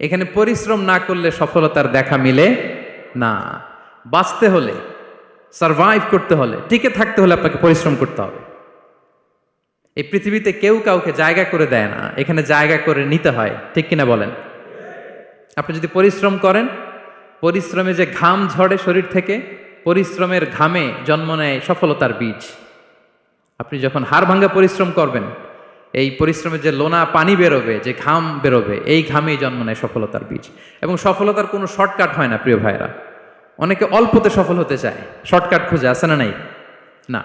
এখানে পরিশ্রম না করলে সফলতার দেখা মিলে না। বাঁচতে হলে সারভাইভ করতে হলে, টিকে থাকতে হলে আপনাকে পরিশ্রম করতে হবে। এই পৃথিবীতে কেউ কাউকে জায়গা করে দেয় না, এখানে জায়গা করে নিতে হয়, ঠিক কিনা বলেন? আপনি যদি পরিশ্রম করেন, পরিশ্রমে যে ঘাম ঝরে শরীর থেকে, পরিশ্রমের ঘামে জন্ম নেয় সফলতার বীজ। আপনি যখন হাড় ভাঙ্গা পরিশ্রম করবেন এই পরিশ্রমের যে লোনা পানি বেরোবে, যে ঘাম বেরোবে, এই ঘামেই জন্ম নেয় সফলতার বীজ। এবং সফলতার কোনো শর্টকাট হয় না, প্রিয় ভাইরা অনেকে অল্পতে সফল হতে চায়। শর্টকাট খুঁজে আসে না নাই? না।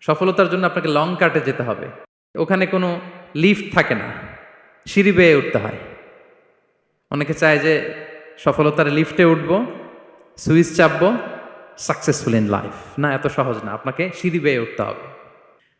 সফলতার জন্য আপনাকে লং কাটে যেতে হবে। ওখানে কোনো লিফট থাকে না। সিঁড়ি বেয়ে উঠতে হয়। অনেকে চায় যে সফলতার লিফটে উঠব, সুইচ চাপবো সাকসেসফুল ইন লাইফ না, এত সহজ না। আপনাকে সিঁড়ি বেয়ে উঠতে হবে।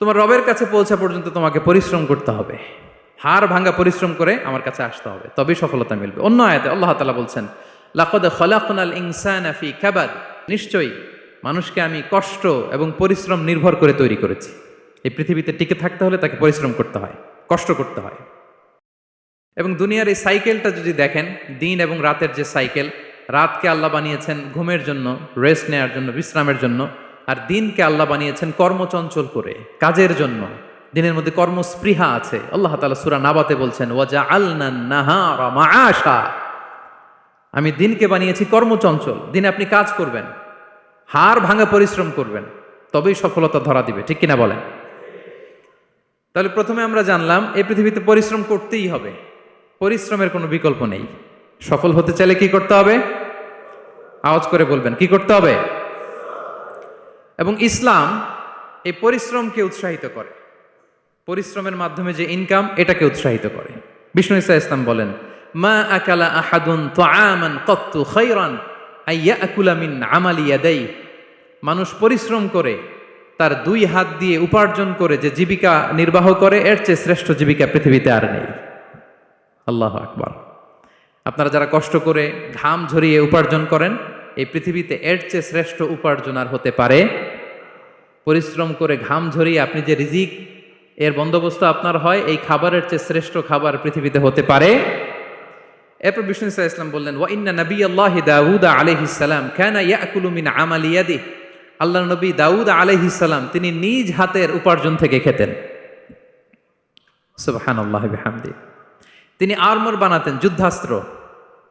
তোমার রবের কাছে পৌঁছা পর্যন্ত তোমাকে পরিশ্রম করতে হবে। হাড় ভাঙ্গা পরিশ্রম করে আমার কাছে আসতে হবে, তবেই সফলতা মিলবে। অন্য আয়াতে আল্লাহ তালা বলছেন, লাকাদ খলাকনাল ইনসানা ফি কাবাদ। নিশ্চয়ই মানুষকে আমি কষ্ট এবং পরিশ্রম নির্ভর করে তৈরি করেছি। এই পৃথিবীতে টিকে থাকতে হলে তাকে পরিশ্রম করতে হয়, কষ্ট করতে হয়। এবং দুনিয়ার এই সাইকেলটা যদি দেখেন, দিন এবং রাতের যে সাইকেল, রাতকে আল্লাহ বানিয়েছেন ঘুমের জন্য, রেস্ট নেওয়ার জন্য, বিশ্রামের জন্য আর দিনকে আল্লাহ বানিয়েছেন কর্মচঞ্চল করে, কাজের জন্য। দিনের মধ্যে কর্মস্পৃহা আছে। আল্লাহ তালা সুরা নাবাতে বলছেন ওয়াজা আল্লাহ আমি দিনকে বানিয়েছি কর্মচঞ্চল। দিনে আপনি কাজ করবেন, হাড় ভাঙা পরিশ্রম করবেন, তবেই সফলতা ধরা দিবে। ঠিক কিনা বলেন? তাহলে প্রথমে আমরা জানলাম, এই পৃথিবীতে পরিশ্রম করতেই হবে। পরিশ্রমের কোনো বিকল্প নেই। সফল হতে চাইলে কি করতে হবে? আওয়াজ করে বলবেন, কি করতে হবে? এবং ইসলাম এই পরিশ্রমকে উৎসাহিত করে। পরিশ্রমের মাধ্যমে যে ইনকাম এটাকে উৎসাহিত করে। বিষ্ণু ইসা ইসলাম বলেন, মা আকালা আহাদুন তাআমান কত্তু খাইরান আইয়া আকুলা মিন আমালি মানুষ পরিশ্রম করে, তার দুই হাত দিয়ে উপার্জন করে যে জীবিকা নির্বাহ করে, এর চেয়ে শ্রেষ্ঠ জীবিকা পৃথিবীতে আর নেই। আল্লাহ আকবার। আপনারা যারা কষ্ট করে ঘাম ঝরিয়ে উপার্জন করেন এই পৃথিবীতে এর চেয়ে শ্রেষ্ঠ উপার্জন আর হতে পারে। পরিশ্রম করে ঘাম ঝরিয়ে আপনি যে রিজিক এর বন্দোবস্ত আপনার হয়, এই খাবারের চেয়ে শ্রেষ্ঠ খাবার পৃথিবীতে হতে পারে। এরপর বিষ্ণু ইসা ইসলাম বললেন, ওয়া ইন্না নবী আল্লাহ দাউদ আলাইহিস সালাম কানা ইয়াকুলু মিন আমালি ইয়াদি আল্লাহ নবী দাউদ আলাইহিস সালাম তিনি নিজ হাতের উপার্জন থেকে খেতেন। সুবহানাল্লাহ বিহামদি। তিনি আর্মর বানাতেন, যুদ্ধাস্ত্র।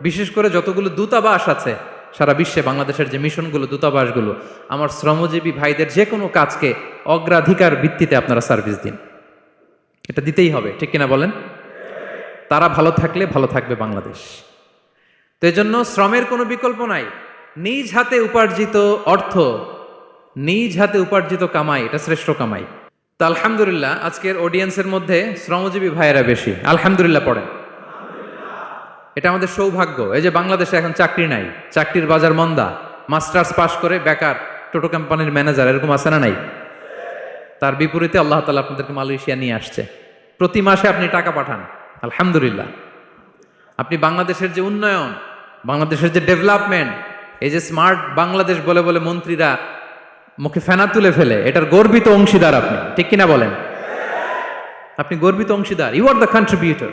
বিশেষ করে যতগুলো দূতাবাস আছে, সারা বিশ্বে বাংলাদেশের যে মিশনগুলো, দূতাবাসগুলো, আমার শ্রমজীবী ভাইদের যে কোনো কাজকে অগ্রাধিকার ভিত্তিতে আপনারা সার্ভিস দিন। এটা দিতেই হবে, ঠিক কিনা বলেন? তারা ভালো থাকলে ভালো থাকবে বাংলাদেশ। তো এই জন্য শ্রমের কোনো বিকল্প নাই। নিজ হাতে উপার্জিত অর্থ, নিজ হাতে উপার্জিত কামাই, এটা শ্রেষ্ঠ কামাই। তো আলহামদুলিল্লাহ, আজকের অডিয়েন্সের মধ্যে শ্রমজীবী ভাইয়েরা বেশি। আলহামদুলিল্লাহ, পড়েন। এটা আমাদের সৌভাগ্য। এই যে বাংলাদেশে এখন চাকরি নাই, চাকরির বাজার মন্দা। মাস্টার্স পাশ করে বেকার টোটো কোম্পানির ম্যানেজার, এরকম আছে না নাই? তার বিপরীতে আল্লাহ তালা আপনাদেরকে মালয়েশিয়া নিয়ে আসছে। প্রতি মাসে আপনি টাকা পাঠান, আলহামদুলিল্লাহ। আপনি বাংলাদেশের যে উন্নয়ন, বাংলাদেশের যে ডেভেলপমেন্ট, এই যে স্মার্ট বাংলাদেশ বলে বলে মন্ত্রীরা মুখে ফেনা তুলে ফেলে, এটার গর্বিত অংশীদার আপনি। ঠিক কিনা বলেন? আপনি গর্বিত অংশীদার you are the contributor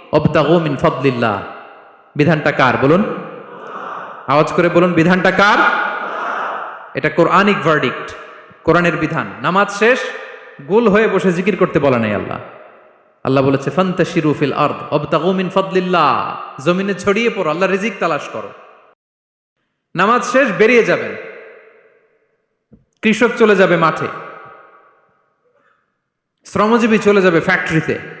অবতাগু মিন ফাদলিল্লাহ। বিধানটা কার বলুন? আওয়াজ করে বলুন, বিধানটা কার? এটা কোরআনিক ভার্ডিক্ট কোরআনের বিধান। নামাজ শেষ, গোল হয়ে বসে জিকির করতে বলা নাই আল্লাহ। আল্লাহ বলেছে ফান্তা শিরুফিল আর্দ, অবতাগু মিন ফাদলিল্লাহ। জমিনে ছড়িয়ে পড়ো, আল্লাহ রিজিক তালাশ করো। নামাজ শেষ, বেরিয়ে যাবেন। কৃষক চলে যাবে মাঠে। শ্রমজীবী চলে যাবে ফ্যাক্টরিতে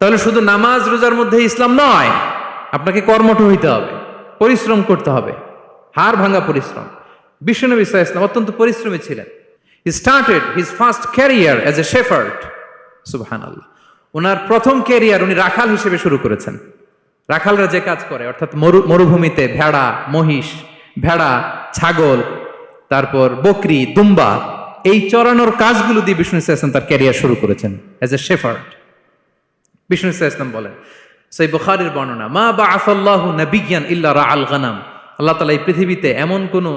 তাহলে শুধু নামাজ রোজার মধ্যে ইসলাম নয়, আপনাকে কর্মঠ হইতে হবে, পরিশ্রম করতে হবে। হাড় ভাঙা পরিশ্রম। বিশ্বনবী ইসা ইসলাম অত্যন্ত পরিশ্রমী ছিলেন। He started his first career as a shepherd সুবহান আল্লাহ ওনার প্রথম ক্যারিয়ার উনি রাখাল হিসেবে শুরু করেছেন। রাখালরা যে কাজ করে, অর্থাৎ মরু, মরুভূমিতে ভেড়া, মহিষ, ভেড়া, ছাগল, তারপর বকরি, দুম্বা, এই চড়ানোর কাজগুলো দিয়ে বিষ্ণু ইসা ইসলাম তার ক্যারিয়ার শুরু করেছেন অ্যাজ এ শেফার্ড বিষ্ণু ইসা ইসলাম বলেন সেই বুখারির বর্ণনা, মা বা আফাল্লাহু নবিজ্ঞান ইল্লা রা আল গানাম। আল্লাহ তালা এই পৃথিবীতে এমন কোনো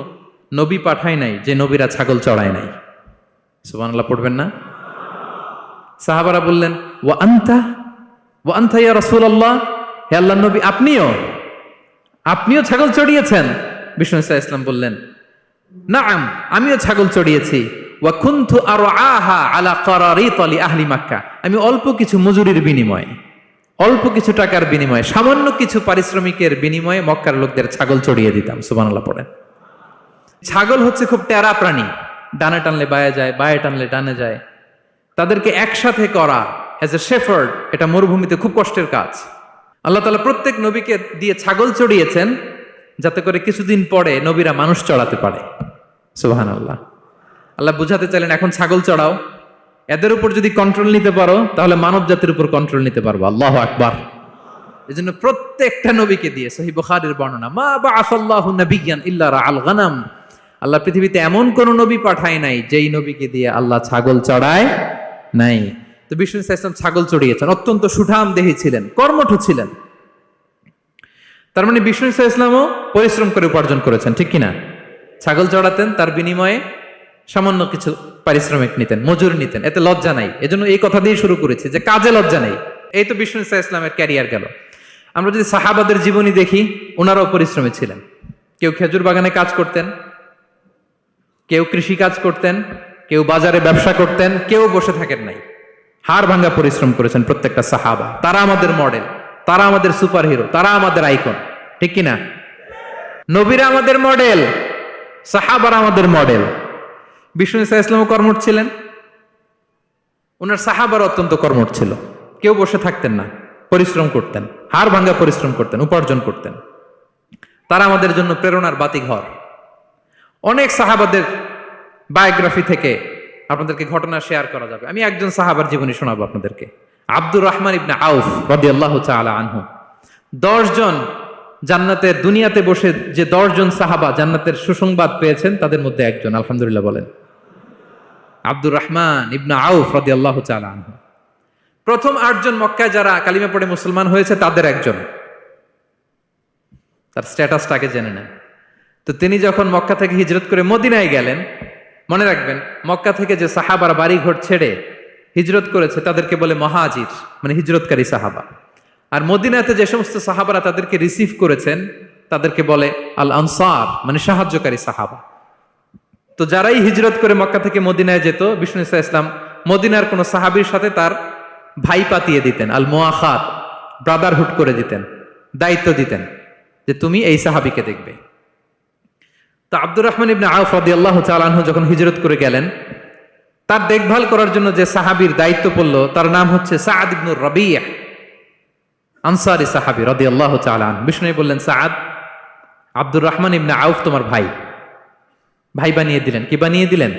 নবী পাঠায় নাই যে নবীরা ছাগল চড়ায় নাই। সুবান আল্লাহ পড়বেন না? সাহাবারা বললেন ও আন্তা? ও আন্তা ইয়া রসুল আল্লাহ হে আল্লাহ নবী, আপনিও? আপনিও ছাগল চড়িয়েছেন? বিষ্ণু ইসা ইসলাম বললেন নাম আমিও ছাগল চড়িয়েছি। আহা আলা করারিত আলি আহলি মাক্কা। আমি অল্প কিছু মজুরির বিনিময়ে, অল্প কিছু টাকার বিনিময়ে, সামান্য কিছু পারিশ্রমিকের বিনিময়ে মক্কার লোকদের ছাগল চড়িয়ে দিতাম, সুবহানাল্লাহ পড়েন। ছাগল হচ্ছে খুব টেরা প্রাণী, ডানে টানলে বায়ে যায়, বায়ে টানলে ডানে যায়। তাদেরকে একসাথে করা অ্যাজ এ শেফার্ড এটা মরুভূমিতে খুব কষ্টের কাজ। আল্লাহ তালা প্রত্যেক নবীকে দিয়ে ছাগল চড়িয়েছেন, যাতে করে কিছুদিন পরে নবীরা মানুষ চড়াতে পারে সুবাহান আল্লাহ আল্লাহ বুঝাতে চাইলেন, এখন ছাগল চড়াও। এদের উপর যদি কন্ট্রোল নিতে পারো, তাহলে মানব জাতির উপর কন্ট্রোল নিতে পারব। আল্লাহ আকবার। এই জন্য প্রত্যেকটা নবীকে দিয়ে সহি বুখারীর বর্ণনা, মা বা নবিয়ান ইল্লা আল গানাম। আল্লাহ পৃথিবীতে এমন কোন নবী পাঠায় নাই, যেই নবীকে দিয়ে আল্লাহ ছাগল চড়ায় নাই। তো বিষ্ণু ইসলাম ছাগল চড়িয়েছেন, অত্যন্ত সুঠাম দেহী ছিলেন, কর্মঠ ছিলেন। তার মানে বিষ্ণু ইসলামও পরিশ্রম করে উপার্জন করেছেন, ঠিক কিনা? ছাগল চড়াতেন, তার বিনিময়ে সামান্য কিছু পারিশ্রমিক নিতেন, মজুর নিতেন, এতে লজ্জা নাই। এজন্য এই কথা দিয়ে শুরু করেছি যে কাজে লজ্জা নেই। এই তো বিষ্ণু ইসা ইসলামের ক্যারিয়ার গেল। আমরা যদি সাহাবাদের জীবনী দেখি ওনারাও পরিশ্রমী ছিলেন। কেউ খেজুর বাগানে কাজ করতেন, কেউ কৃষি কাজ করতেন, কেউ বাজারে ব্যবসা করতেন, কেউ বসে থাকেন নাই। হাড় ভাঙ্গা পরিশ্রম করেছেন প্রত্যেকটা সাহাবা। তারা আমাদের মডেল, তারা আমাদের সুপার হিরো তারা আমাদের আইকন। ঠিক কিনা? নবীরা আমাদের মডেল, সাহাবারা আমাদের মডেল। বিষ্ণু ইসা ইসলাম কর্মঠ ছিলেন। ওনার সাহাবার অত্যন্ত কর্মঠ ছিল। কেউ বসে থাকতেন না, পরিশ্রম করতেন, হাড় ভাঙ্গা পরিশ্রম করতেন, উপার্জন করতেন। তারা আমাদের জন্য প্রেরণার বাতি ঘর অনেক সাহাবাদের বায়োগ্রাফি থেকে আপনাদেরকে ঘটনা শেয়ার করা যাবে। আমি একজন সাহাবার জীবনী শোনাবো আপনাদেরকে। আব্দুর রহমান ইবনে আউফ রাদিয়াল্লাহু তাআলা আনহু। দশজন জান্নাতের দুনিয়াতে বসে যে দশজন সাহাবা জান্নাতের সুসংবাদ পেয়েছেন, তাদের মধ্যে একজন, আলহামদুলিল্লাহ বলেন। আব্দুর রহমান ইবনা আউফ রাদিয়াল্লাহু আল্লাহ আনহু। প্রথম আটজন মক্কায় যারা কালিমা পড়ে মুসলমান হয়েছে, তাদের একজন। তার স্ট্যাটাসটাকে জেনে নেন। তো তিনি যখন মক্কা থেকে হিজরত করে মদিনায় গেলেন, মনে রাখবেন, মক্কা থেকে যে সাহাবার বাড়ি ঘর ছেড়ে হিজরত করেছে, তাদেরকে বলে মহাজির মানে হিজরতকারী সাহাবা। আর মদিনাতে যে সমস্ত সাহাবারা তাদেরকে রিসিভ করেছেন, তাদেরকে বলে আল আনসার মানে সাহায্যকারী সাহাবা। তো যারাই হিজরত করে মক্কা থেকে মদিনায় যেত, বিষ্ণু ইসা ইসলাম মদিনার কোন সাহাবীর সাথে তার ভাই পাতিয়ে দিতেন আল মোয়াখাত ব্রাদারহুড করে দিতেন, দায়িত্ব দিতেন যে তুমি এই সাহাবিকে দেখবে। তো আব্দুর রহমান ইবনে আউফ রাদিয়াল্লাহ তাআলাহু যখন হিজরত করে গেলেন, তার দেখভাল করার জন্য যে সাহাবীর দায়িত্ব পড়ল, তার নাম হচ্ছে সাআদ ইবনুর রবিয়া আনসারি সাহাবী রদি আল্লাহ আনহু। বিষ্ণু বললেন, সাআদ, আব্দুর রহমান ইবনে আউফ তোমার ভাই। ভাই বানিয়ে দিলেন। কি বানিয়ে দিলেন?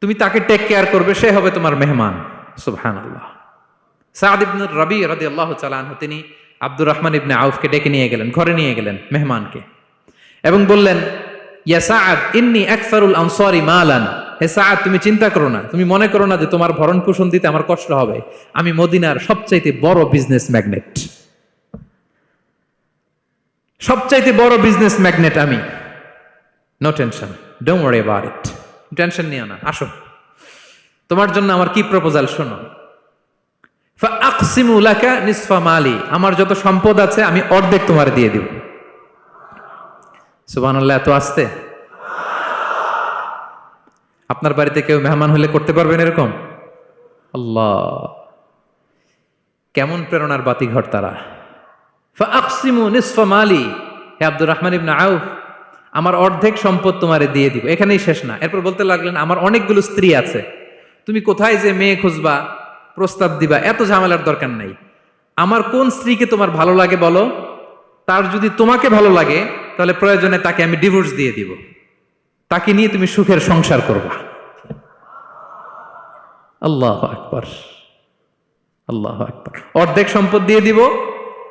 তুমি তাকে টেক কেয়ার করবে, সে হবে তোমার মেহমান। সুবহানাল্লাহ। সাআদ ইবনুর রবি রাদিয়াল্লাহু তাআলা আনহু, তিনি আব্দুর রহমান ইবনে আউফকে ডেকে নিয়ে গেলেন, ঘরে নিয়ে গেলেন মেহমানকে। এবং বললেন, ইয়া সাআদ, ইন্নি আকসারুল আনসারি মালান। হে সাআদ, তুমি চিন্তা করো না। তুমি মনে করো না যে তোমার ভরণ পোষণ দিতে আমার কষ্ট হবে। আমি মদিনার সবচাইতে বড় বিজনেস ম্যাগনেট সবচাইতে বড় বিজনেস ম্যাগনেট আমি। No tension don't worry about it tension নিও না। আসো। তোমার জন্য আমার কি প্রপোজাল শোনো? ফাকসিমু লাকা নিসফা মালি। আমার যত সম্পদ আছে, আমি অর্ধেক তোমার দিয়ে দিব। সুবহানাল্লাহ, এত আসতে? আপনার বাড়িতে কেউ মেহমান হলে করতে পারবেন এরকম? আল্লাহ। কেমন প্রেরণার বাতি ঘর তারা। ফাকসিমু নিসফা মালি। হে আব্দুর রহমান ইবনে আউফ আমার অর্ধেক সম্পদ তোমারে দিয়ে দিব। এখানেই শেষ না। এরপর বলতে লাগলেন, আমার অনেকগুলো স্ত্রী আছে। তুমি কোথায় যে মেয়ে খুঁজবা, প্রস্তাব দিবা, এত ঝামেলার দরকার নাই। আমার কোন স্ত্রীকে তোমার ভালো লাগে বলো? তার যদি তোমাকে ভালো লাগে, তাহলে প্রয়োজনে তাকে আমি ডিভোর্স দিয়ে দিব। তাকে নিয়ে তুমি সুখের সংসার করবা। আল্লাহ আকবর। আল্লাহ আকবর। অর্ধেক সম্পদ দিয়ে দিব।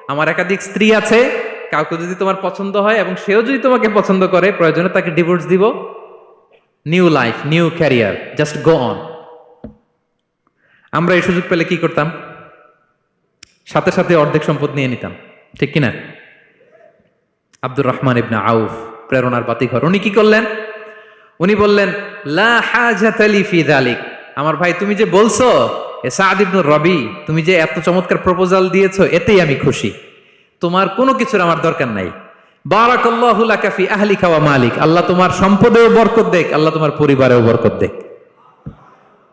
আমার একাধিক স্ত্রী আছে। কাউকে যদি তোমার পছন্দ হয় এবং সেও যদি তোমাকে পছন্দ করে, প্রয়োজনে তাকে ডিভোর্স দিব। New life new career just go on আমরা এই সুযোগ পেলে কি করতাম? সাথে সাথে অর্ধেক সম্পদ নিয়ে নিতাম। ঠিক কিনা? আব্দুর রহমান ইবনা আউফ, প্রেরণার বাতিঘর। উনি কি করলেন? উনি বললেন, লা আমার ভাই, তুমি যে বলছো সাদ ইবনুর রবি, তুমি যে এত চমৎকার প্রপোজাল দিয়েছ, এতেই আমি খুশি। তোমার কোনো কিছুর আমার দরকার নাই। বারাকাল্লাহু লাকা ফি আহলিকা ওয়া মালিক। আল্লাহ তোমার সম্পদেও বরকত দেখ, আল্লাহ তোমার পরিবারেও বরকত দেখ।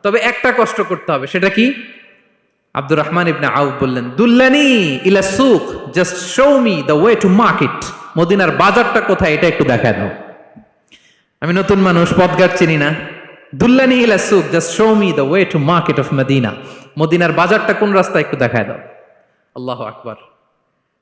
তবে একটা কষ্ট করতে হবে, সেটা কি? আব্দুর রহমান ইবনে আউফ বললেন, দুল্লানি ইলা সুক just show me the way to market মদিনার বাজারটা কোথায়, এটা একটু দেখা দাও। আমি নতুন মানুষ পথঘাট চিনি না। দুল্লানি ইলা সুক just show me the way to market of Medina. মদিনার বাজারটা কোন রাস্তা একটু দেখায় দাও। আল্লাহ আকবার।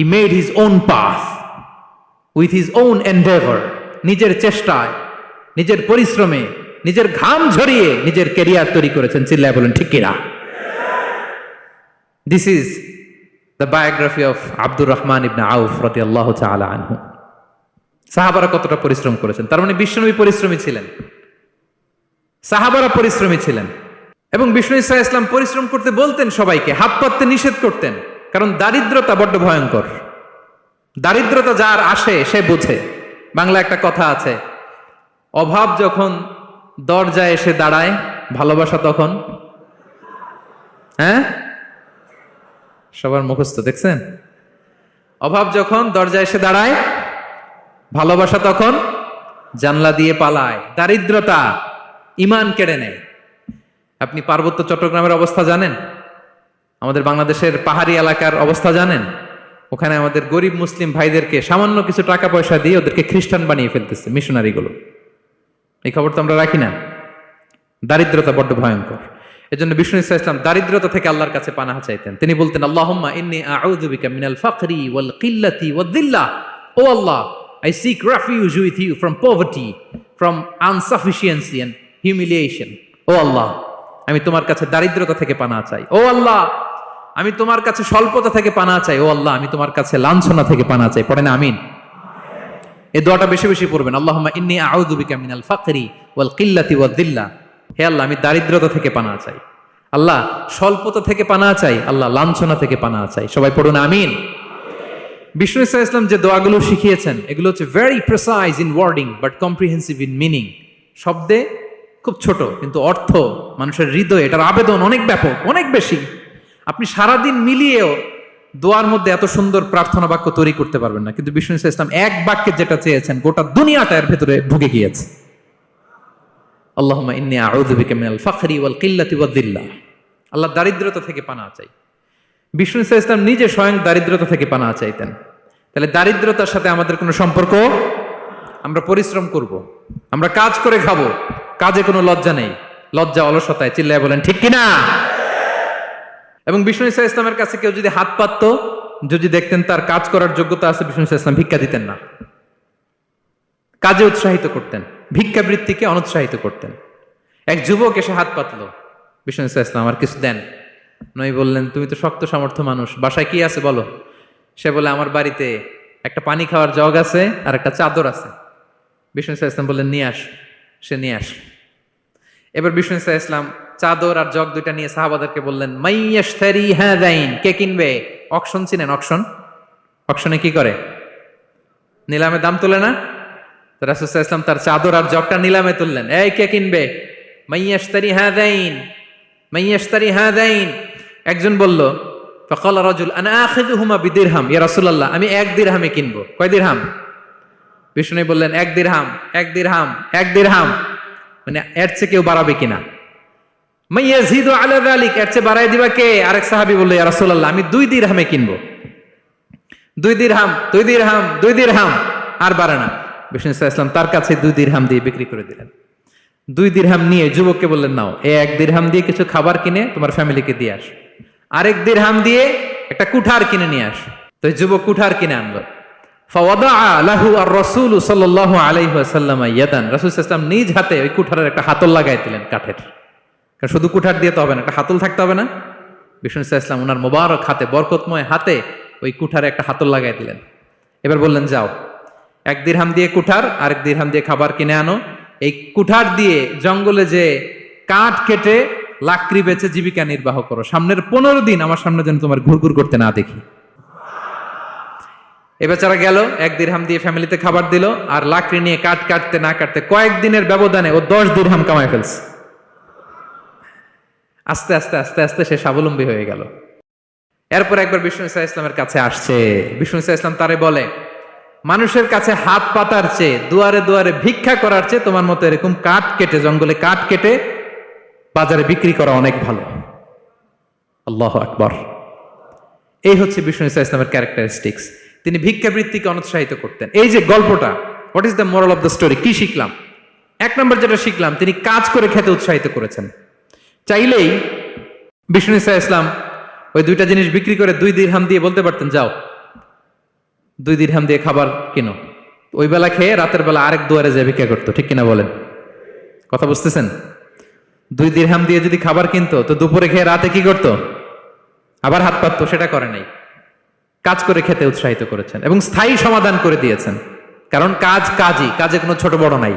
he made his own path with his own endeavour নিজের চেষ্টায়, নিজের পরিশ্রমে, নিজের ঘাম ঝরিয়ে নিজের কেরিয়ার তৈরি করেছেন। চিল্লায় বলেন, ঠিক কিনা? This is the biography of Abdur Rahman ইবনা আউফ রতি আল্লাহ তালা আনহু সাহাবারা কতটা পরিশ্রম করেছেন? তার মানে বিশ্বনবী পরিশ্রমী ছিলেন। সাহাবারা পরিশ্রমী ছিলেন। এবং বিষ্ণু ইসা ইসলাম পরিশ্রম করতে বলতেন সবাইকে, হাত পাততে নিষেধ করতেন। কারণ দারিদ্রতা বড্ড ভয়ঙ্কর। দারিদ্রতা যার আসে, সে বুঝে। বাংলা একটা কথা আছে, অভাব যখন দরজায় এসে দাঁড়ায়, ভালোবাসা তখন। হ্যাঁ? সবার মুখস্থ, দেখছেন? অভাব যখন দরজায় এসে দাঁড়ায়, ভালোবাসা তখন জানলা দিয়ে পালায়। দারিদ্রতা ইমান কেড়ে নেয়। আপনি পার্বত্য চট্টগ্রামের অবস্থা জানেন? আমাদের বাংলাদেশের পাহাড়ি এলাকার অবস্থা জানেন? ওখানে আমাদের গরিব মুসলিম ভাইদেরকে সামান্য কিছু টাকা পয়সা দিয়ে ওদেরকে খ্রিস্টান বানিয়ে ফেলতেছে, মিশনারিগুলো। এই খবর তো আমরা রাখি না। দারিদ্রতা বড্ড ভয়ঙ্কর। এজন্য বিষ্ণু ইসা ইসলাম দারিদ্রতা থেকে আল্লাহর কাছে পানাহা চাইতেন। তিনি বলতেন মিনাল ও আল্লাহ I seek refuge with you from poverty from insufficiency humiliation ও আল্লাহ, আমি তোমার কাছে দারিদ্রতা থেকে পানা চাই। ও আল্লাহ আমি তোমার কাছে স্বল্পতা থেকে পানা চাই। ও আল্লাহ, আমি তোমার কাছে লাঞ্ছনা থেকে পানা চাই। পড়েন, আমিন। এই দোয়াটা বেশি বেশি পড়বেন। আল্লাহুম্মা ইন্নী ওয়াল কিল্লাতি হে আল্লাহ, আমি দারিদ্রতা থেকে পানা চাই। আল্লাহ, স্বল্পতা থেকে পানা চাই। আল্লাহ, লাঞ্ছনা থেকে পানা চাই। সবাই পড়ুন, আমিন। বিষ্ণু ইসা ইসলাম যে দোয়াগুলো শিখিয়েছেন, এগুলো হচ্ছে very precise in wording but comprehensive in meaning শব্দে খুব ছোট, কিন্তু অর্থ, মানুষের হৃদয়, এটার আবেদন অনেক ব্যাপক, অনেক বেশি। আপনি সারাদিন মিলিয়েও দোয়ার মধ্যে এত সুন্দর প্রার্থনা বাক্য তৈরি করতে পারবেন না। কিন্তু বিষ্ণু ইসা ইসলাম এক বাক্যে যেটা চেয়েছেন, গোটা দুনিয়াটা এর ভেতরে ঢুকে গিয়েছে। আল্লাহুম্মা ইন্নী আউযু বিকা মিনাল ফাখরি ওয়াল কিল্লাতি আল্লাহ দারিদ্রতা থেকে পানা চাই। বিষ্ণু ইসা ইসলাম নিজে স্বয়ং দারিদ্রতা থেকে পানা চাইতেন। তাহলে দারিদ্রতার সাথে আমাদের কোনো সম্পর্ক? আমরা পরিশ্রম করব। আমরা কাজ করে খাব। কাজে কোনো লজ্জা নেই। লজ্জা অলসতায় চিল্লায় বলেন, ঠিক কিনা? এবং বিষ্ণু ইসা ইসলামের কাছে কেউ যদি হাত পাততো, যদি দেখতেন তার কাজ করার যোগ্যতা আছে, বিষ্ণু ইসা ইসলাম ভিক্ষা দিতেন না। কাজে উৎসাহিত করতেন, ভিক্ষাবৃত্তিকে অনুৎসাহিত করতেন। এক যুবক এসে হাত পাতলো। বিষ্ণু ইসা ইসলাম আর কিছু দেন। নই বললেন, তুমি তো শক্ত সামর্থ্য মানুষ, বাসায় কি আছে বলো? সে বলে, আমার বাড়িতে একটা পানি খাওয়ার জগ আছে আর একটা চাদর আছে। বিষ্ণু ইসা ইসলাম বললেন, নিয়ে আস। সে নিয়ে আস এবার বিষ্ণু ইসা ইসলাম চাদর আর জগ দুইটা নিয়ে সাহাবাদারকে বললেন মাইয়াশতারি হ্যাঁ দাইন কে কিনবে? অকশন চিনেন, অকশন। অকশনে কি করে? নিলামে দাম তোলে না? তো রাসুসাহ ইসলাম তার চাদর আর জগটা নিলামে তুললেন, এই কে কিনবে? মাইয়াশতারি হ্যাঁ দাইন মাইয়াশতারি হ্যাঁ দাইন একজন বলল, ফকাল রাজুল, আনা আখিযুহুমা বিদিরহাম ইয়া রাসূলুল্লাহ, আমি এক দিরহামে কিনবো কয় দিরহাম? বিষ্ণু বললেন, এক দিরহাম এক দিরহাম এক দিরহাম মানে এর চেয়ে কেউ বাড়াবে কিনা? দিবা কে? আমি দুই কিনবো। দুই দুই দুই আর না। তার কাছে দুই দিয়ে বিক্রি করে দিলেন। দুই নিয়ে যুবককে বললেন, নাও, এ এক দিরহাম দিয়ে কিছু খাবার কিনে তোমার ফ্যামিলিকে দিয়ে আস। আরেক দিরহাম দিয়ে একটা কুঠার কিনে নিয়ে আস। তো যুবক কুঠার কিনে আনলো। লাহু আর রসুল সাল্লাহ আলাইসাল্লাম ইয়াদান। রসুল নিজ হাতে ওই কুঠারের একটা হাতল লাগাই দিলেন কাঠের। কারণ শুধু কুঠার দিয়ে তো হবে না, একটা হাতল থাকতে হবে না। বিষ্ণু ইসলাম ওনার মোবারক হাতে, বরকতময় হাতে ওই কুঠারে একটা হাতল লাগাই দিলেন। এবার বললেন, যাও, এক দিরহাম দিয়ে কুঠার, আরেক দিরহাম দিয়ে খাবার কিনে আনো। এই কুঠার দিয়ে জঙ্গলে যে কাঠ কেটে লাকড়ি বেচে জীবিকা নির্বাহ করো। সামনের পনেরো দিন আমার সামনে যেন তোমার ঘুরঘুর করতে না দেখি। এ বেচারা গেল, এক দিরহাম দিয়ে ফ্যামিলিতে খাবার দিল, আর লাকড়ি নিয়ে কাঠ কাটতে না কাটতে কয়েকদিনের ব্যবধানে ও দশ দিরহাম কামাই ফেলছে। আস্তে আস্তে আস্তে আস্তে সে স্বাবলম্বী হয়ে গেল। এরপর একবার বিষ্ণু ইসা ইসলামের কাছে আসছে। বিষ্ণু ইসা ইসলাম তারে বলে, মানুষের কাছে হাত পাতার চেয়ে দুয়ারে দুয়ারে ভিক্ষা করার চেয়ে তোমার মতো এরকম কাঠ কেটে, জঙ্গলে কাঠ কেটে বাজারে বিক্রি করা অনেক ভালো। আল্লাহ আকবর। এই হচ্ছে বিষ্ণু ইসা ইসলামের ক্যারেক্টারিস্টিক্স তিনি ভিক্ষাবৃত্তিকে অনুৎসাহিত করতেন। এই যে গল্পটা what is the moral of the story কি শিখলাম? এক নম্বর যেটা শিখলাম, তিনি কাজ করে খেতে উৎসাহিত করেছেন। চাইলেই বিষ্ণু ইসা ইসলাম ওই দুইটা জিনিস বিক্রি করে দুই দিরহাম দিয়ে বলতে পারতেন, যাও, দুই দিরহাম দিয়ে খাবার কিনো। ওই বেলা খেয়ে রাতের বেলা আরেক দুয়ারে যে ভিক্ষা করতো, ঠিক কিনা বলেন? কথা বুঝতেছেন? দুই দিরহাম দিয়ে যদি খাবার কিনতো, তো দুপুরে খেয়ে রাতে কি করতো? আবার হাত পাততো, সেটা করে নাই। কাজ করে খেতে উৎসাহিত করেছেন এবং স্থায়ী সমাধান করে দিয়েছেন। কারণ কাজ কাজই, কাজে কোনো ছোট বড় নাই।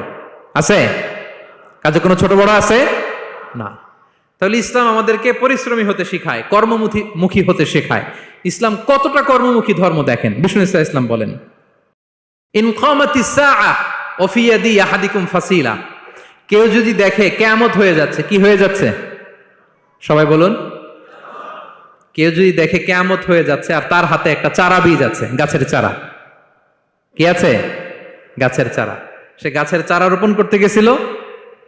আছে? কাজে কোনো ছোট বড় আছে? না। তাহলে ইসলাম আমাদেরকে পরিশ্রমী হতে শেখায়, কর্মমুখী, মুখী হতে শেখায়। ইসলাম কতটা কর্মমুখী ধর্ম দেখেন? বিষ্ণু ইসলাম ইসলাম বলেন কামাতি ফাসিলা। কেউ যদি দেখে কেয়ামত হয়ে যাচ্ছে, কি হয়ে যাচ্ছে? সবাই বলুন। কেউ যদি দেখে কেয়ামত হয়ে যাচ্ছে আর তার হাতে একটা চারা বীজ আছে, গাছের চারা। কি আছে? গাছের চারা। সে গাছের চারা রোপণ করতে গেছিল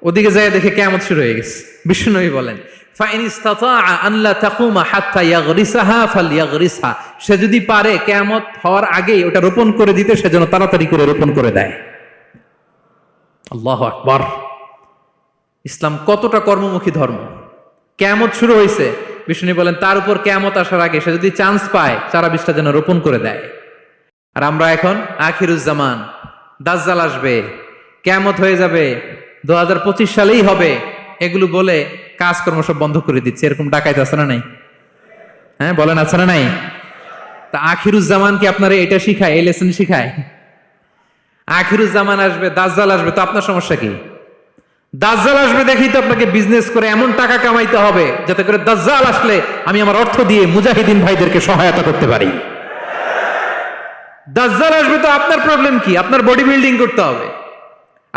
ওদিকে যায় দেখে কেমন শুরু হয়ে গেছে। বিষ্ণুনবী বলেন সে যদি পারে, কেয়ামত হওয়ার আগেই ওটা রোপণ করে দিতে সেজন্য তাড়াতাড়ি করে রোপণ করে দেয়। ইসলাম কতটা কর্মমুখী ধর্ম। কেয়ামত শুরু হয়েছে বিষ্ণু বলেন, তার উপর কেয়ামত আসার আগে সে যদি চান্স পায় চারা বীজটা যেন রোপণ করে দেয়। আর আমরা এখন আখিরুজ্জামান, দাজ্জাল আসবে, কেয়ামত হয়ে যাবে। দু হাজার পঁচিশ সালেই হবে। এগুলো বলে কাজকর্ম সব বন্ধ করে দিচ্ছে। এরকম ডাকাইতে আছে না নাই? হ্যাঁ বলেন আছে না নাই? তা আখিরুজ্জামান কি আপনারা এটা শিখায়, এই লেসন শিখায়? আখিরুজ্জামান আসবে, দাজ্জাল আসবে, তো আপনার সমস্যা কি? দাজ্জাল আসবে দেখেই তো আপনাকে বিজনেস করে এমন টাকা কামাইতে হবে, যাতে করে দাজ্জাল আসলে আমি আমার অর্থ দিয়ে মুজাহিদিন ভাইদেরকে সহায়তা করতে পারি। দাজ্জাল আসবে তো আপনার প্রবলেম কি? আপনার বডি বিল্ডিং করতে হবে।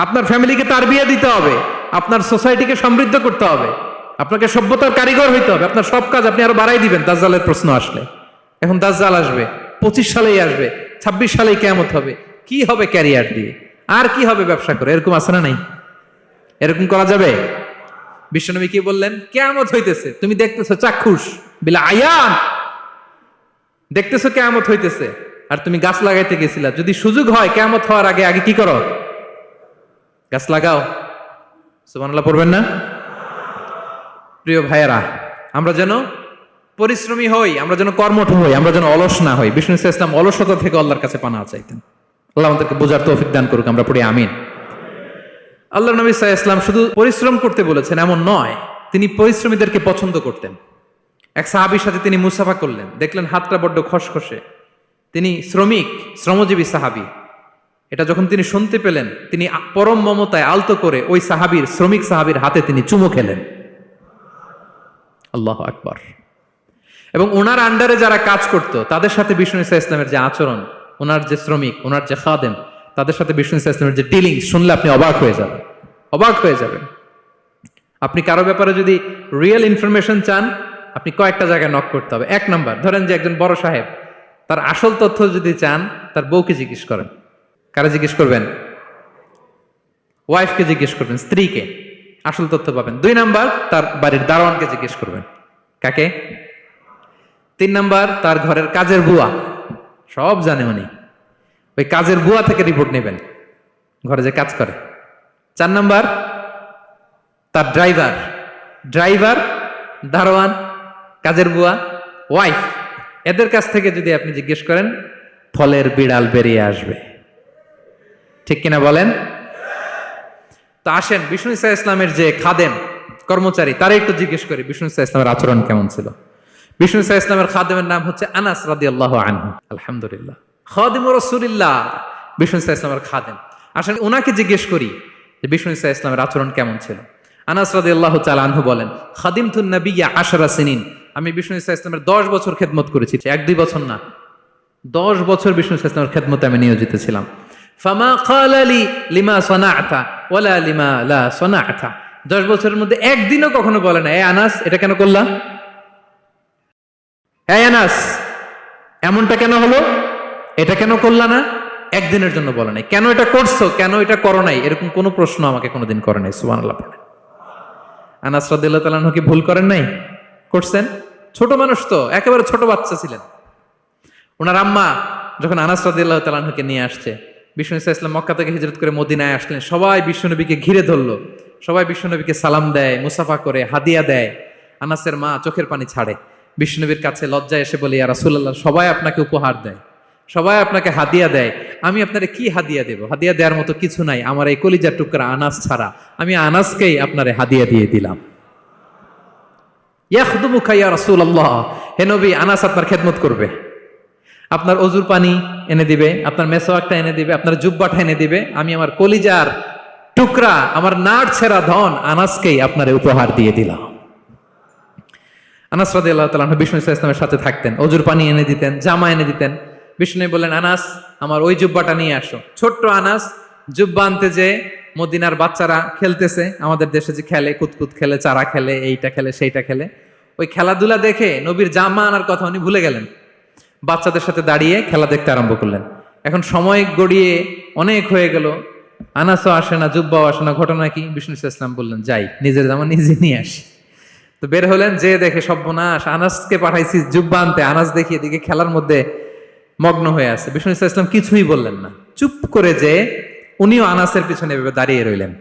আপনার ফ্যামিলিকে তার বিয়ে দিতে হবে, আপনার সোসাইটিকে সমৃদ্ধ করতে হবে, আপনাকে সভ্যতার কারিগর হইতে হবে, আপনার সব কাজ আপনি আরও বাড়াই দিবেন, দাজ্জালের প্রশ্ন আসলে। এখন দাজ্জাল আসবে, পঁচিশ সালেই আসবে, ছাব্বিশ সালেই কেমত হবে, কি হবে ক্যারিয়ার দিয়ে? আর কি হবে ব্যবসা করে, এরকম আছে না নাই? এরকম করা যাবে? বিশ্বনবী কি বললেন? কেয়ামত হইতেছে, তুমি দেখতেছো চাক্ষুষ, বিলা আয়ান। দেখতেছো কেয়ামত হইতেছে, আর তুমি গাছ লাগাইতে গেছিলা, যদি সুযোগ হয়, কেয়ামত হওয়ার আগে আগে কি করো? গাছ লাগাও। সুবহানাল্লাহ, পড়বেন না? প্রিয় ভাইয়েরা, আমরা যেন পরিশ্রমী হই, আমরা যেন কর্মঠ হই, আমরা যেন অলস না হই। বিষ্ণু ইসলাম অলসতা থেকে আল্লাহর কাছে পানা চাইতেন। আল্লাহ আমাদেরকে বোঝার তৌফিক দান করুক, আমরা পড়ি আমিন। আল্লাহ নবী সাহা ইসলাম শুধু পরিশ্রম করতে বলেছেন, এমন নয়, তিনি পরিশ্রমীদেরকে পছন্দ করতেন। এক সাহাবির সাথে তিনি মুসাফা করলেন, দেখলেন হাতটা বড্ড খসখসে। তিনি শ্রমিক, শ্রমজীবী সাহাবি। এটা যখন তিনি শুনতে পেলেন, তিনি পরম মমতায় আলতো করে ওই সাহাবির, শ্রমিক সাহাবির হাতে তিনি চুমু খেলেন। আল্লাহ আকবর। এবং ওনার আন্ডারে যারা কাজ করত, তাদের সাথে বিষ্ণু ইসা ইসলামের যে আচরণ, ওনার যে শ্রমিক, ওনার যে খাদেম, তাদের সাথে বিষ্ণু ইসা ইসলামের যে ডিলিং শুনলে আপনি অবাক হয়ে যাবেন। অবাক হয়ে যাবেন। আপনি কারও ব্যাপারে যদি রিয়েল ইনফরমেশন চান, আপনি কয়েকটা জায়গায় নক করতে হবে। এক নাম্বার ধরেন যে একজন বড় সাহেব, তার আসল তথ্য যদি চান, তার বউকে জিজ্ঞেস করেন। কারা জিজ্ঞেস করবেন? ওয়াইফকে জিজ্ঞেস করবেন, স্ত্রীকে। আসল তথ্য পাবেন। দুই নাম্বার, তার বাড়ির দারোয়ানকে জিজ্ঞেস করবেন। কাকে? তিন নাম্বার, তার ঘরের কাজের বুয়া। সব জানে উনি। ওই কাজের বুয়া থেকে রিপোর্ট নেবেন। ঘরে যে কাজ করে। চার নাম্বার, তার ড্রাইভার ড্রাইভার দারোয়ান, কাজের বুয়া ওয়াইফ এদের কাছ থেকে যদি আপনি জিজ্ঞেস করেন, ফলের বিড়াল বেরিয়ে আসবে। ঠিক কিনা বলেন? তো আসেন, বিষ্ণু ইসা ইসলামের যে খাদেম কর্মচারী, তারা একটু জিজ্ঞেস করি, বিষ্ণু ইসা ইসলামের আচরণ কেমন ছিল? বিষ্ণু ইসা ইসলামের খাদেমের নাম হচ্ছে আনাস রাদি আল্লাহ আনহু। আলহামদুলিল্লাহ। খাদিম রসুলিল্লাহ, বিষ্ণু ইসা ইসলামের খাদেম। আসেন ওনাকে জিজ্ঞেস করি যে বিষ্ণু ইসা ইসলামের আচরণ কেমন ছিল? আনাস রাদি আল্লাহ আনহু বলেন খাদিম তুন নবী আশারা সিনিন। আমি বিষ্ণু ইসা ইসলামের দশ বছর খেদমত করেছি, এক দুই বছর না, দশ বছর বিষ্ণু ইসা ইসলামের খেদমতে আমি নিয়োজিত ছিলাম। ফামা কালালি লিমা সনাআতা ওয়ালা লিমা লা সনাআতা। দশ বছরের মধ্যে একদিনও কখনো বলে না, এ আনাস, এটা কেন করলাম? এই আনাস, এমনটা কেন হলো? এটা কেন করলা না? একদিনের জন্য বলে নাই। কেন এটা করছ? কেন এটা করো নাই? এরকম কোনো প্রশ্ন আমাকে কোনোদিন করে নাই সুবান আল্লাহ পড়ে আনাস রাদিল্লাহ তালাহ কি ভুল করেন নাই? করছেন? ছোট মানুষ তো, একেবারে ছোট বাচ্চা ছিলেন। ওনার আম্মা যখন আনাস রাদিল্লাহ তালাহকে নিয়ে আসছে বিষ্ণু ইসা ইসলাম মক্কা থেকে হিজরত করে মদিনায় আসলেন। সবাই বিশ্বনবীকে ঘিরে ধরলো। সবাই বিশ্বনবীকে সালাম দেয়, মুসাফা করে, হাদিয়া দেয়। আনাসের মা চোখের পানি ছাড়ে। বিষ্ণুনবীর কাছে লজ্জায় এসে বলি আর রাসুল্লাহ সবাই আপনাকে উপহার দেয়। সবাই আপনাকে হাদিয়া দেয়। আমি আপনারে কি হাদিয়া দেব? হাদিয়া দেওয়ার মতো কিছু নাই। আমার এই কলিজার টুকরা আনাস ছাড়া। আমি আনাসকেই আপনারে হাদিয়া দিয়ে দিলাম। ইয়াখদুমু খাইয়া রাসূলুল্লাহ, হে নবী, আনাস আপনার খেদমত করবে। আপনার অজুর পানি এনে দিবে, আপনার মেসোয়াকটা এনে দিবে, আপনার জুব্বাটা এনে দিবে, আমি আমার কলিজার টুকরা, আমার নাড় ছেঁড়া ধন আনাসকেই আপনার উপহার দিয়ে দিলাম। আনাস রাদি আল্লাহ তালা বিষ্ণু ইসলাম ইসলামের সাথে থাকতেন, অজুর পানি এনে দিতেন, জামা এনে দিতেন। বিষ্ণু বললেন, আনাস, আমার ওই জুব্বাটা নিয়ে আসো। ছোট্ট আনাস জুব্বা আনতে যে মদিনার বাচ্চারা খেলতেছে, আমাদের দেশে যে খেলে, কুতকুত খেলে, চারা খেলে, এইটা খেলে, সেইটা খেলে। ওই খেলাধুলা দেখে নবীর জামা আনার কথা উনি ভুলে গেলেন। বাচ্চাদের সাথে দাঁড়িয়ে খেলা দেখতে আরম্ভ করলেন। এখন সময় গড়িয়ে অনেক হয়ে গেল। আনাসও আসে না, জুব্বাও আসে না। ঘটনা কি? বিষ্ণু ইসলাম বললেন, যাই, নিজের জামা নিজে নিয়ে আসি। তো বের হলেন, যে দেখে সর্বনাশ, আনাসকে পাঠাইছি জুব্বা আনতে। আনাস দেখি এদিকে খেলার মধ্যে মগ্ন হয়ে আছে। বিষ্ণু ইসলাম কিছুই বললেন না। চুপ করে যে উনিও আনাসের পিছনে এভাবে দাঁড়িয়ে রইলেন।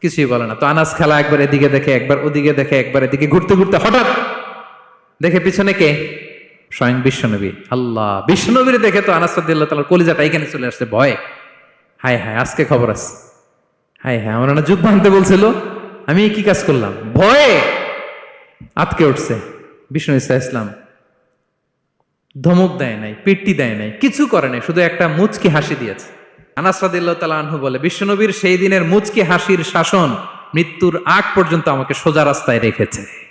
কিছুই বলে না। তো আনাস খেলা একবার এদিকে দেখে, একবার ওদিকে দেখে, একবার এদিকে ঘুরতে ঘুরতে হঠাৎ দেখে পিছনে কে? স্বয়ং বিশ্বনবী। আল্লাহ, বিশ্বনবীর দেখে তো আনাস রাদিয়াল্লাহু তাআলার কলিজাটা এখানে চলে আসছে, ভয়। হায় হায়, আজকে খবর আছে। হায় হায়, আমার না যুগ ভাঙতে বলছিল, আমি কি কাজ করলাম? ভয়ে আটকে উঠছে। বিষ্ণু ইসা ইসলাম ধমক দেয় নাই, পেট্টি দেয় নাই, কিছু করে নাই, শুধু একটা মুচকি হাসি দিয়েছে। আনাস রাদিল্লাহ তালা আনহু বলে, বিশ্বনবীর সেই দিনের মুচকি হাসির শাসন মৃত্যুর আগ পর্যন্ত আমাকে সোজা রাস্তায় রেখেছে।